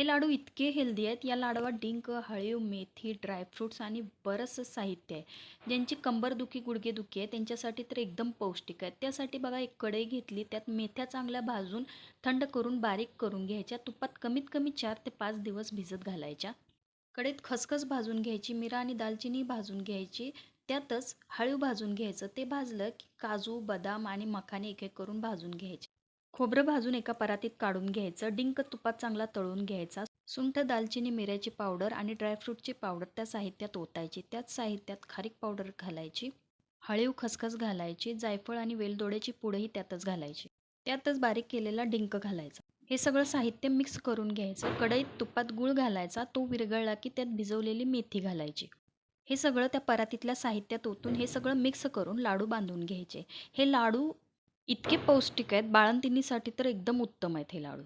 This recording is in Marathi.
हे लाडू इतके हेल्दी आहेत. या लाडवात डिंक हळीव मेथी ड्रायफ्रूट्स आणि बरंचसं साहित्य आहे. ज्यांची कंबरदुखी गुडघेदुखी आहे त्यांच्यासाठी तर एकदम पौष्टिक आहे त्यासाठी बघा एक कढई घेतली त्यात मेथ्या चांगल्या भाजून थंड करून बारीक करून घ्यायच्या. तुपात कमीत कमी चार ते पाच दिवस भिजत घालायच्या. कढईत खसखस भाजून घ्यायची मिरा आणि दालचिनी भाजून घ्यायची. त्यातच हळीव भाजून घ्यायचं. ते भाजलं की काजू बदाम आणि मखाने एक एक करून भाजून घ्यायचे. खोबरं भाजून एका परातीत काढून घ्यायचं. डिंक तुपात चांगला तळून घ्यायचा. सुंठ दालचिनी मिऱ्याची पावडर आणि ड्रायफ्रूटची पावडर त्या साहित्यात ओतायची. त्याच साहित्यात खारीक पावडर घालायची. हळीव खसखस घालायची. जायफळ आणि वेलदोड्याची पुडही त्यातच घालायची. त्यातच बारीक केलेला डिंक घालायचा. हे सगळं साहित्य मिक्स करून घ्यायचं. कढईत तुपात गूळ घालायचा. तो विरघळला की त्यात भिजवलेली मेथी घालायची. हे सगळं त्या परातीतल्या साहित्यात ओतून हे सगळं मिक्स करून लाडू बांधून घ्यायचे. हे लाडू इतके पौष्टिक आहेत बाळंतिणीसाठी तर एकदम उत्तम आहेत हे लाडू.